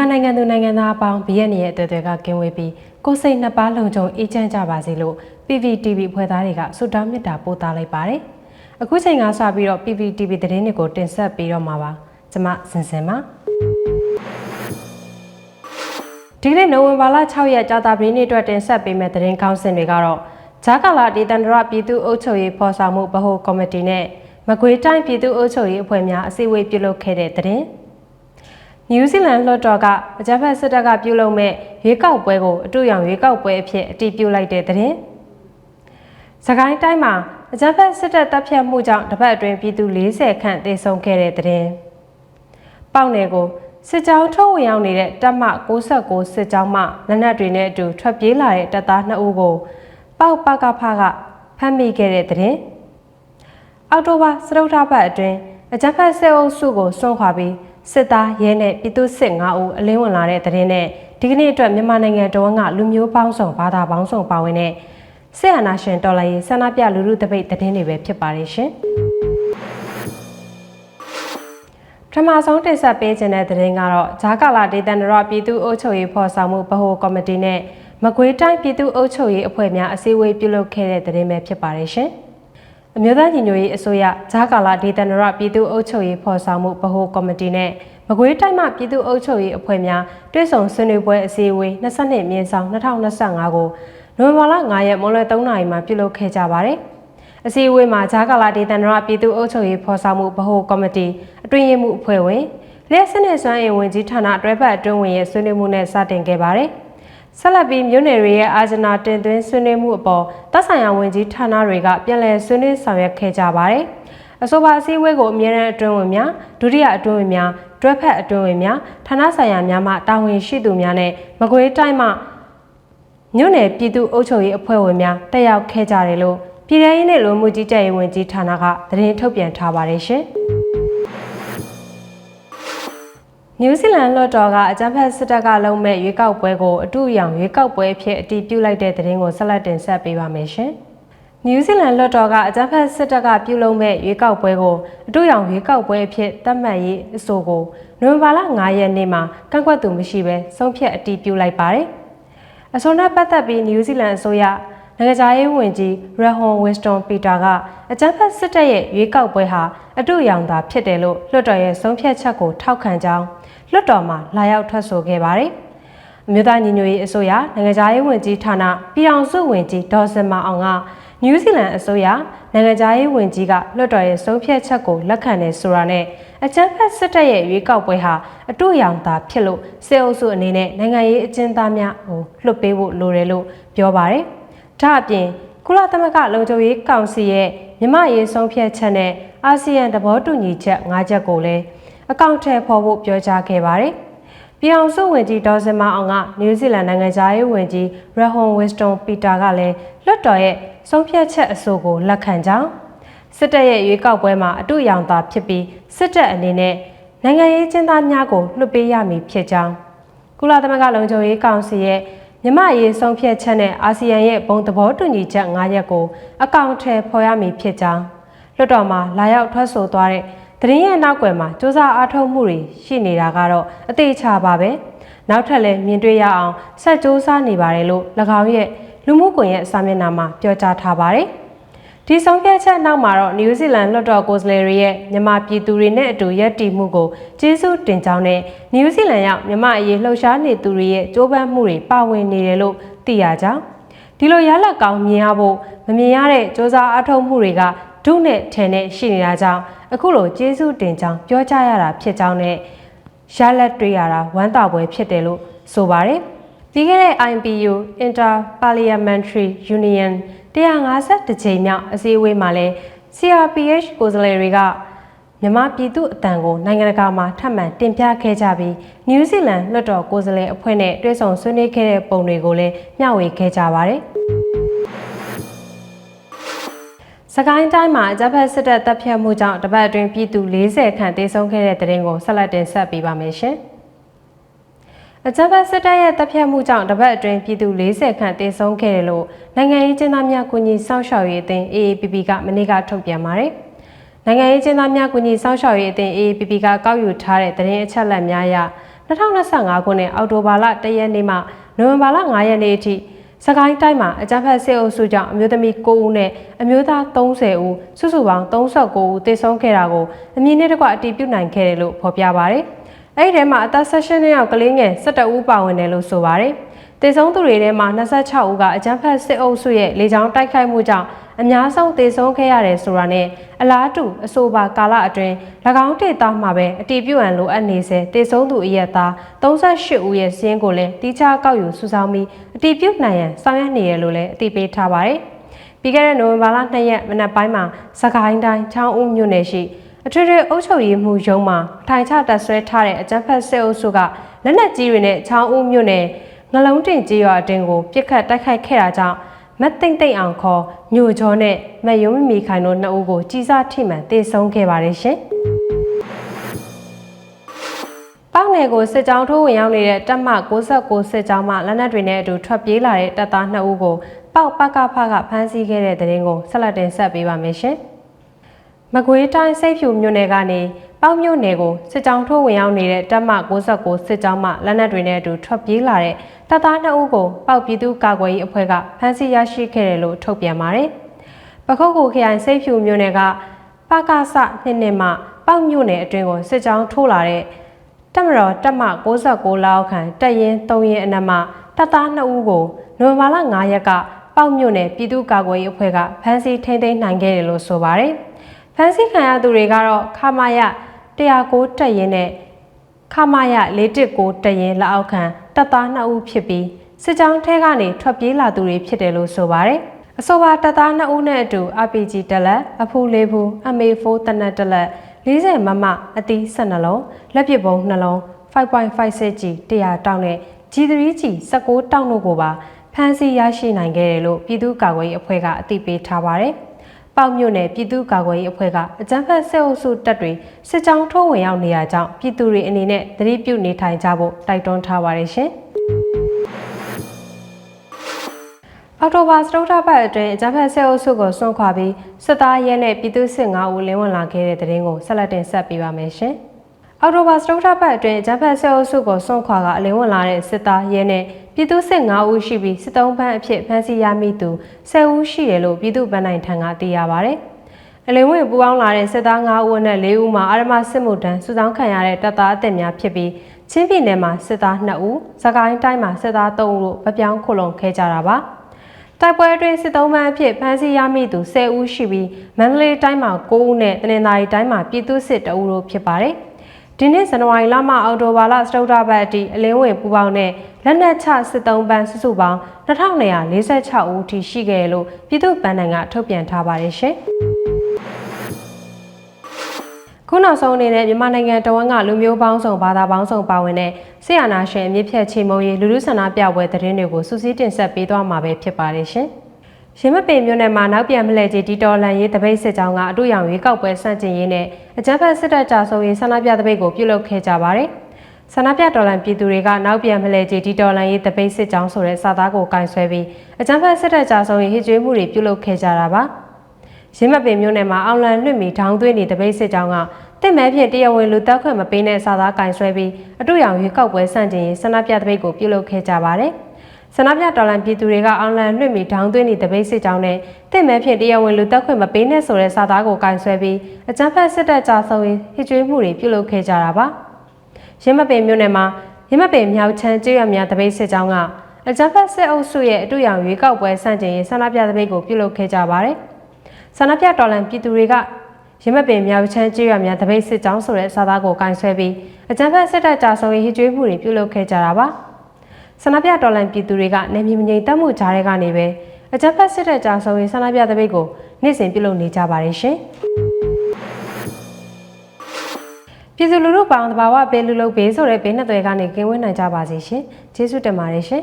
မြန်မာနိုင်ငံသူနိုင်ငံသားအပေါင်းဘီရက်နေရဲ့အတွေ့အကြုံကကင်းဝေးပြီးကိုယ်စိတ်နှစ်ပါးလုံခြုံအေးချမ်းကြပါစေလို့ PPTV ဖွဲ့သားတွေကဆုတောင်းမေတ္တာပို့သလိုက်ပါတယ်။အခုချိန်ကစပြီးတော့ PPTV သတင်းတွေကိုတင်ဆက်ပေးတော့မှာပါ။ကျွန်မစင်စင်ပါ။ဒီကနေ့နိုဝင်ဘာလ6ရက်ကြာသပတေးနေ့အတွက်တင်ဆက်ပေးမယ့်သတင်းကောင်းစင်တွေကတော့ဂျာကာလာဒေသန္တရပြည်သူ့အုပ်ချုပ်ရေးဖော်ဆောင်မှုဗဟိုကော်မတီနဲ့မကွေးတိုင်းပြည်သူ့အုပ်ချုပ်ရေးအဖွဲ့များအစည်းအဝေးပြုလုပ်ခဲ့တဲ့သတင်း။ နယူးဇီလန်လွှတ်တော်ကအကြမ်းဖက်စစ်တပ်ကပြုလုပ်မဲ့ရွေးကောက်ပွဲကိုအတူရောင်ရွေးကောက်ပွဲအဖြစ်အတည်ပြုလိုက်တဲ့သတင်း။စကိုင်းတိုင်းမှာအကြမ်းဖက်စစ်တပ်တပ်ဖြတ်မှုကြောင့်တပတ်အတွင်းပြည်သူ40ခန့်သေဆုံးခဲ့တဲ့သတင်း။ပေါက်နယ်ကိုစစ်ကြောင်းထုတ်ဝင်ရောက်နေတဲ့တပ်မ69စစ်ကြောင်းမှလက်နက်တွေနဲ့အတူထွက်ပြေးလာတဲ့တပ်သား2ဦးကိုပေါက်ပကဖကဖမ်းမိခဲ့တဲ့သတင်း။အောက်တိုဘာစတုထဘတ်အတွင်းအကြမ်းဖက်စစ်အုပ်စုကိုစွန့်ခွာပြီး စစ်သားရဲနဲ့ပြည်သူစစ်9ဦးအလင်းဝင်လာတဲ့သတင်းနဲ့ဒီကနေ့အတွက်မြန်မာနိုင်ငံတော်ကလူမျိုးပေါင်းစုံဘာသာပေါင်းစုံပါဝင်တဲ့စစ်အာဏာရှင်တော်လှန်ရေးဆန္ဒပြလူလူတပိတ်သတင်းတွေပဲဖြစ်ပါတယ်ရှင်။ပထမဆုံးတင်ဆက်ပေးခြင်းတဲ့သတင်းကတော့ဂျာကာလာဒေသန္တရပြည်သူ့အုပ်ချုပ်ရေးဖော်ဆောင်မှုဗဟိုကော်မတီနဲ့မကွေးတိုင်းပြည်သူ့အုပ်ချုပ်ရေးအဖွဲ့များအစည်းအဝေးပြုလုပ်ခဲ့တဲ့သတင်းပဲဖြစ်ပါတယ်ရှင်။ အမျိုးသားညီညွတ်ရေးအစိုးရဂျာကာလာဒေသန္တရပြည်သူ့အုပ်ချုပ်ရေးဖော်ဆောင်မှုဗဟိုကော်မတီနဲ့မကွေးတိုင်းမှပြည်သူ့အုပ်ချုပ်ရေးအဖွဲ့များတွဲဆောင်ဆွေးနွေးပွဲအစည်းအဝေး22မြင်းဆောင်2025ကိုနိုဝင်ဘာလ9ရက်မွန်းလွဲ3နာရီမှာပြုလုပ်ခဲ့ကြပါတယ်။အစည်းအဝေးမှာဂျာကာလာဒေသန္တရပြည်သူ့အုပ်ချုပ်ရေးဖော်ဆောင်မှုဗဟိုကော်မတီအတွင်းရေးမှူးအဖွဲ့ဝင်လက်စနစ်စွမ်းအင်ဝင်ကြီးဌာနအတွဲဖက်အတွင်းဝင်ရဲ့ဆွေးနွေးမှုနဲ့စတင်ခဲ့ပါတယ်။ ဆက်လက်ပြီးမြို့နယ်တွေရဲ့အာဂျနာတင်သွင်းဆွေးနွေးမှုအပေါ်သက်ဆိုင်ရာဝန်ကြီးဌာနတွေကပြန်လည်ဆွေးနွေးဆောင်ရွက်ခဲ့ကြပါတယ်။အဆိုပါအစည်းအဝေးကိုအမြဲတမ်းအတွင်းဝင်များဒုတိယအတွင်းဝင်များတွဲဖက်အတွင်းဝင်များဌာနဆိုင်ရာများမှတာဝန်ရှိသူများနဲ့မကွေးတိုင်းမှမြို့နယ်ပြည်သူ့အုပ်ချုပ်ရေးအဖွဲ့ဝင်များတက်ရောက်ခဲ့ကြတယ်လို့ပြည်ထရေးနဲ့လူမှုကြီးကြပ်ရေးဝန်ကြီးဌာနကသတင်းထုတ်ပြန်ထားပါတယ်ရှင်။ နယူးဇီလန်လွှတ်တော်ကအကြမ်းဖက်စစ်တပ်ကလုံးမဲ့ရွေးကောက်ပွဲကိုအတူအယောင်ရွေးကောက်ပွဲအဖြစ်အတည်ပြုလိုက်တဲ့သတင်းကိုဆက်လက်တင်ဆက်ပေးပါမယ်ရှင်။နယူးဇီလန်လွှတ်တော်ကအကြမ်းဖက်စစ်တပ်ကပြုလုပ်မဲ့ရွေးကောက်ပွဲကိုအတူအယောင်ရွေးကောက်ပွဲအဖြစ်သတ်မှတ်ရေးအဆိုကိုနိုဝင်ဘာလ9ရက်နေ့မှာကန့်ကွက်သူမရှိဘဲဆုံးဖြတ်အတည်ပြုလိုက်ပါတယ်။အဆိုနဲ့ပတ်သက်ပြီးနယူးဇီလန်အစိုးရ နိုင်ငံခြားရေးဝန်ကြီးရဟွန်ဝစ်စတွန်ပီတာကအကြမ်းဖက်စစ်တပ်ရဲ့ရွေးကောက်ပွဲဟာအတူအယောင်သာဖြစ်တယ်လို့လွှတ်တော်ရဲ့ဆုံးဖြတ်ချက်ကိုထောက်ခံကြောင်းလွှတ်တော်မှာလာရောက်ထွက်ဆိုခဲ့ပါတယ်။အမျိုးသားညီညွတ်ရေးအစိုးရနိုင်ငံခြားရေးဝန်ကြီးဌာနပြည်အောင်စုဝန်ကြီးဒေါ်စင်မာအောင်ကနယူးဇီလန်အစိုးရနိုင်ငံခြားရေးဝန်ကြီးကလွှတ်တော်ရဲ့ဆုံးဖြတ်ချက်ကိုလက်ခံတယ်ဆိုတာနဲ့အကြမ်းဖက်စစ်တပ်ရဲ့ရွေးကောက်ပွဲဟာအတူရောင်သာဖြစ်လို့စစ်အုပ်စုအနေနဲ့နိုင်ငံရေးအကျဉ်းသားများကိုလွှတ်ပေးဖို့လိုတယ်လို့ပြောပါတယ်။ ဒါအပြင်ကုလသမဂ္ဂလုံခြုံရေးကောင်စီရဲ့မြမရေးဆုံးဖြတ်ချက်နဲ့အာဆီယံသဘောတူညီချက်၅ချက်ကိုလည်းအကောင့်ထဲဖော်ဖို့ပြောကြားခဲ့ပါတယ်။ပြည်အောင်စုဝင်ကြီးဒေါ်စမအောင်ကနယူးဇီလန်နိုင်ငံသားရေးဝန်ကြီးရဟွန်ဝစ်စတွန်ပီတာကလည်းလွှတ်တော်ရဲ့ဆုံးဖြတ်ချက်အဆိုကိုလက်ခံကြောင်းစစ်တပ်ရဲ့ရွေးကောက်ပွဲမှာအတူရောင်သာဖြစ်ပြီးစစ်တပ်အနေနဲ့နိုင်ငံရေးကျင်းသားများကိုလွှတ်ပေးရမည်ဖြစ်ကြောင်းကုလသမဂ္ဂလုံခြုံရေးကောင်စီရဲ့ မြမရေးဆုံးဖြတ်ချက်နဲ့အာဆီယံရဲ့ဘုံသဘောတူညီချက်၅ရပ်ကိုအကောင့်ထဲဖော်ရမည်ဖြစ်ကြောင်းလွှတ်တော်မှာလာရောက်ထွက်ဆိုသွားတဲ့သတင်းရဲ့နောက်ွယ်မှာစ조사အားထုတ်မှုတွေရှိနေတာကတော့အသေးချာပါပဲနောက်ထပ်လည်းမြင်တွေ့ရအောင်ဆက်စ조사နေပါတယ်လို့၎င်းရဲ့လူမှုကွန်ရက်စာမျက်နှာမှာပြောကြားထားပါတယ် ဒီဆုံးဖြတ်ချက်နောက်မှာတော့နယူးဇီလန်လွှတ်တော်ကိုယ်စားလှယ်တွေရဲ့မြန်မာပြည်သူတွေနဲ့အတူရပ်တည်မှုကိုကျေးဇူးတင်ကြောင်းနဲ့နယူးဇီလန်ရောက်မြန်မာအရေးလှုပ်ရှားနေသူတွေရဲ့ကြိုးပမ်းမှုတွေပါဝင်နေတယ်လို့သိရကြောင်းဒီလိုရလက်ကောင်းမြင်ရဖို့မမြင်ရတဲ့စ조사အားထုတ်မှုတွေကဒုနဲ့ထန်နဲ့ရှိနေတာကြောင့်အခုလိုကျေးဇူးတင်ကြောင်းပြောကြရတာဖြစ်ကြောင်းနဲ့ရလက်တွေ့ရတာဝမ်းသာပွဲဖြစ်တယ်လို့ဆိုပါတယ်။ပြီးခဲ့တဲ့ IPU Inter Parliamentary Union 150ကြိမ်မြောက်အစည်းအဝေးမှာလဲ CRPH ကိုယ်စားလှယ်တွေကမြန်မာပြည်သူအတန်ကိုနိုင်ငံတကာမှာထပ်မံတင်ပြခဲ့ကြပြီးနယူးဇီလန်လွှတ်တော်ကိုယ်စားလှယ်အဖွဲ့နဲ့တွဲဆုံဆွေးနွေးခဲ့တဲ့ပုံတွေကိုလည်းမျှဝေခဲ့ကြပါတယ်။စကိုင်းတိုင်းမှာအကြမ်းဖက်စစ်တပ်တပ်ဖြတ်မှုကြောင့်တပတ်အတွင်းပြည်သူ40ခန့်တေဆုံးခဲ့တဲ့တဲ့ရင်ကိုဆက်လက်တင်ဆက်ပေးပါမယ်ရှင်။ အကြမ်းဖက်စစ်တပ်ရဲ့တပ်ဖြတ်မှုကြောင့်တပတ်အတွင်းပြည်သူ40ခန့်တေဆုံးခဲ့တယ်လို့နိုင်ငံရေးကျင်းသားများကူညီစောင့်ရှောက်ရေးအသင်း AAPP ကမနေ့ကထုတ်ပြန်ပါတယ်။နိုင်ငံရေးကျင်းသားများကူညီစောင့်ရှောက်ရေးအသင်း AAPP ကကောက်ယူထားတဲ့သတင်းအချက်အလက်များအရ2025ခုနှစ်အောက်တိုဘာလ1ရက်နေ့မှနိုဝင်ဘာလ9ရက်နေ့အထိစကိုင်းတိုင်းမှာအကြမ်းဖက်စစ်အုပ်စုကြောင့်အမျိုးသမီး9ဦးနဲ့အမျိုးသား30ဦးစုစုပေါင်း39ဦးသေဆုံးခဲ့တာကိုအမည်နဲ့တကွအတည်ပြုနိုင်ခဲ့တယ်လို့ဖော်ပြပါဗျ။ အဲ့ဒီထဲမှာအသက်16နှစ်အောက်ကလေးငယ်17ဦးပါဝင်တယ်လို့ဆိုပါတယ်။သေဆုံးသူတွေထဲမှာ26ဦးကအကြမ်းဖက်စစ်အုပ်စုရဲ့လေကြောင်းတိုက်ခိုက်မှုကြောင့်အများဆုံးသေဆုံးခဲ့ရတယ်ဆိုတာနဲ့အလားတူအဆိုပါကာလအတွင်း၎င်းဒေသမှာပဲအတီးပြုတ်အံလိုအပ်နေစေသေဆုံးသူအရက်သား38ဦးရဲ့စင်းကိုလည်းတိကျကောက်ယူစုဆောင်းပြီးအတီးပြုတ်နိုင်ရန်ဆောင်ရွက်နေရလို့လည်းအသိပေးထားပါတယ်။ပြီးခဲ့တဲ့နိုဝင်ဘာလ2ရက်မနက်ပိုင်းမှာစကိုင်းတိုင်းချောင်းဦးမြို့နယ်ရှိ အထွေထွေအုပ်ချုပ်ရေးမှူးရုံးမှာထိုင်ချတပ်ဆွဲထားတဲ့အကြမ်းဖက်စစ်အုပ်စုကလက်နက်ကြီးတွေနဲ့ချောင်းဦးမြို့နယ်ငလုံးတင်ကြီးရွာအတွင်းကိုပြစ်ခတ်တိုက်ခိုက်ခဲ့တာကြောင့်မတ်သိမ့်သိမ့်အောင်ခေါ်ညိုချောနဲ့မယုံမမီခိုင်တို့နှစ်ဦးကိုကြီးစားထိမှန်တေဆုံးခဲ့ပါတယ်ရှင်။ပေါက်နယ်ကိုစစ်ကြောင်းထိုးဝင်ရောက်နေတဲ့တပ်မ69စစ်ကြောင်းမှလက်နက်တွေနဲ့အတူထွက်ပြေးလာတဲ့တပ်သား2ဦးကိုပေါက်ပကဖကဖမ်းဆီးခဲ့တဲ့တဲ့ရင်ကိုဆက်လက်တင်ဆက်ပေးပါမယ်ရှင်။ မကွေးတိုင်းစိတ်ဖြူမြို့နယ်ကနေပေါက်မြို့နယ်ကိုစစ်ကြောင်းထိုးဝင်ရောက်နေတဲ့တပ်မ69စစ်ကြောင်းမှလက်နက်တွေနဲ့အတူထွက်ပြေးလာတဲ့တပ်သား2ဦးကိုပေါက်ပြည်သူ့ကာကွယ်ရေးအဖွဲ့ကဖမ်းဆီးရရှိခဲ့တယ်လို့ထုတ်ပြန်ပါတယ်။ပခုတ်ကူခရိုင်စိတ်ဖြူမြို့နယ်ကပကစနှစ်နှစ်မှပေါက်မြို့နယ်အတွင်းကိုစစ်ကြောင်းထိုးလာတဲ့တပ်မတော်တပ်မ69လောက်ခန့်တပ်ရင်း3ရင်းအနက်မှတပ်သား2ဦးကိုနိုဝင်ဘာလ9ရက်ကပေါက်မြို့နယ်ပြည်သူ့ကာကွယ်ရေးအဖွဲ့ကဖမ်းဆီးထိန်းသိမ်းနိုင်ခဲ့တယ်လို့ဆိုပါတယ်။ ဖမ်းဆီးခံရသူတွေကတော့ခမာယ109တပ်ရင်းနဲ့ခမာယ419တပ်ရင်းလက်အောက်ခံတပ်သား2ဦးဖြစ်ပြီးစစ်ကြောင်းထဲကနေထွက်ပြေးလာသူတွေဖြစ်တယ်လို့ဆိုပါတယ်။အဆိုပါတပ်သား2ဦးနဲ့အတူ RPG တက်လက်အဖူလေးဘူး MA4 တနက်တက်လက်40မမအသီး12လုံးလက်ပစ်ပုံ2လုံး 5.56G 100တောင်းနဲ့ G3G 16တောင်းတို့ကိုပါဖမ်းဆီးရရှိနိုင်ခဲ့တယ်လို့ပြည်သူ့ကာကွယ်ရေးအဖွဲ့ကအသိပေးထားပါတယ်။ ပေါက်မြို့နယ်ပြည်သူ့ကာကွယ်ရေးအဖွဲ့ကအကြမ်းဖက်စစ်အုပ်စုတပ်တွေစစ်ကြောင်းထိုးဝင်ရောက်နေရကြောင်းပြည်သူတွေအနေနဲ့သတိပြုနေထိုင်ကြဖို့တိုက်တွန်းထားပါတယ်ရှင်။အောက်တိုဘာစတုထပတ်အတွင်းအကြမ်းဖက်ဆဲအုပ်စုကိုစွန့်ခွာပြီးစစ်သားရဲနဲ့ပြည်သူစစ်9ဦးလင်းဝင်လာခဲ့တဲ့တဲ့ရင်ကိုဆက်လက်တင်ဆက်ပေးပါမယ်ရှင်။ အောက်တိုဘာစတုထပတ်အတွင်းအကြမ်းဖက်ဆဲအုပ်စုကိုစွန့်ခွာကအလင်းဝင်လာတဲ့စစ်သားရဲနဲ့ပြည်သူစစ်9ဦးရှိပြီးစစ်တုံးပန်းအဖြစ်ဖမ်းဆီးရမိသူ10ဦးရှိတယ်လို့ပြည်သူ့ဗန်းနိုင်ထံကသိရပါဗျ။အလင်းဝင်ပူပေါင်းလာတဲ့စစ်သား9ဦးနဲ့4ဦးမှာအာရမစစ်မှုတန်းစုဆောင်းခံရတဲ့တပ်သားအသစ်များဖြစ်ပြီးချင်းပြည်နယ်မှာစစ်သား2ဦး၊စကိုင်းတိုင်းမှာစစ်သား3ဦးတို့ဗပြောင်းခုလုံခဲ့ကြတာပါ။တိုက်ပွဲအတွင်းစစ်သုံးပန်းအဖြစ်ဖမ်းဆီးရမိသူ10ဦးရှိပြီးမန္တလေးတိုင်းမှာ9ဦးနဲ့တနင်္သာရီတိုင်းမှာပြည်သူ့စစ်2ဦးတို့ဖြစ်ပါတယ်။ ဒီနေ့ဇန်နဝါရီလမှအောက်တိုဘာလစတုတ္ထပတ်အထိအလင်းဝင်ပူပေါင်းတဲ့လက်နက်ချစစ်သုံးပန်းစုစုပေါင်း2246ဦးထိရှိခဲ့လို့ပြည်သူ့ဗန်နိုင်ကထုတ်ပြန်ထားပါတယ်ရှင်။ခုနောက်ဆုံးအနေနဲ့မြန်မာနိုင်ငံတဝန်းကလူမျိုးပေါင်းစုံဘာသာပေါင်းစုံပါဝင်တဲ့ဆီယနာရှင်အမြင့်ဖြတ်ချေမုံရီလူလူဆန္ဒပြပွဲသတင်းတွေကိုစူးစီးတင်ဆက်ပေးသွားမှာပဲဖြစ်ပါတယ်ရှင်။ ရင်းမပင်မြို့နယ်မှာနောက်ပြန်မလဲကြီးဒီတော်လန်ရေးတပိတ်စစ်ကြောင်းကအတူရောင်ရေးကောက်ပွဲစန့်ကျင်ရေးနဲ့အကြမ်းဖက်စစ်တပ်ကြဆုံရေးဆန္ဒပြတပိတ်ကိုပြုလုပ်ခဲ့ကြပါတယ်။ဆန္ဒပြတော်လန်ပြည်သူတွေကနောက်ပြန်မလဲကြီးဒီတော်လန်ရေးတပိတ်စစ်ကြောင်းဆိုတဲ့စာသားကိုကင်ဆယ်ပြီးအကြမ်းဖက်စစ်တပ်ကြဆုံရေးဟစ်ကြွေးမှုတွေပြုလုပ်ခဲ့ကြတာပါ။ရင်းမပင်မြို့နယ်မှာအောင်လန်လွှင့်မီထောင်းသွင်းနေတပိတ်စစ်ကြောင်းကတစ်မဲဖြင့်တရားဝင်လူတက်ခွင့်မပေးတဲ့စာသားကင်ဆွဲပြီးအတူရောင်ရွေးကောက်ပွဲစန့်ကျင်ရေးဆန္ဒပြတပိတ်ကိုပြုလုပ်ခဲ့ကြပါတယ်။ ဆန္ဒပြတော်လှန်ပြည်သူတွေကအောင်လန်လွှင့်မီထောင်းသွင်းနေတပိတ်စစ်ကြောင်းနဲ့တစ်မဲဖြင့်တရားဝင်လူတက်ခွင့်မပေးနဲ့ဆိုတဲ့စာသားကိုကင်ဆွဲပြီးအကြမ်းဖက်စစ်တပ်ကြဆုံးရေးဟစ်ကြွေးမှုတွေပြုလုပ်ခဲ့ကြတာပါ။ရင်းမပင်မြို့နယ်မှာရင်းမပင်မြောက်ချမ်းကျွရများတပိတ်စစ်ကြောင်းကအကြမ်းဖက်စစ်အုပ်စုရဲ့အတူရောင်ရွေးကောက်ပွဲစန့်ကျင်ရေးဆန္ဒပြတပိတ်ကိုပြုလုပ်ခဲ့ကြပါတယ်။ဆန္ဒပြတော်လှန်ပြည်သူတွေကရမပင်မြောက်ချမ်းကြေးရွာများတပိတ်စစ်ကြောင်းဆိုတဲ့စာသားကိုကင်ဆွဲပြီးအကြမ်းဖက်စစ်တပ်ကြဆုံရေးဟစ်ကြွေးမှုတွေပြုလုပ်ခဲ့ကြတာပါ ဆန္ဒပြတော်လှန်ပြည်သူတွေကနေမြေမငြိမ်သက်မှုကြားတွေကနေပဲအကြမ်းဖက်စစ်တပ်ကြဆုံရေးဆန္ဒပြတပိတ်ကိုနေ့စဉ်ပြုလုပ်နေကြပါတယ်ရှင်ပြည်သူလူထုပေါင်းတဘာဝဘေးလူလုဘေးဆိုတဲ့ဘေးနှစ်သွဲကနေကင်းဝေးနိုင်ကြပါစေရှင်ကျေးဇူးတင်ပါတယ်ရှင်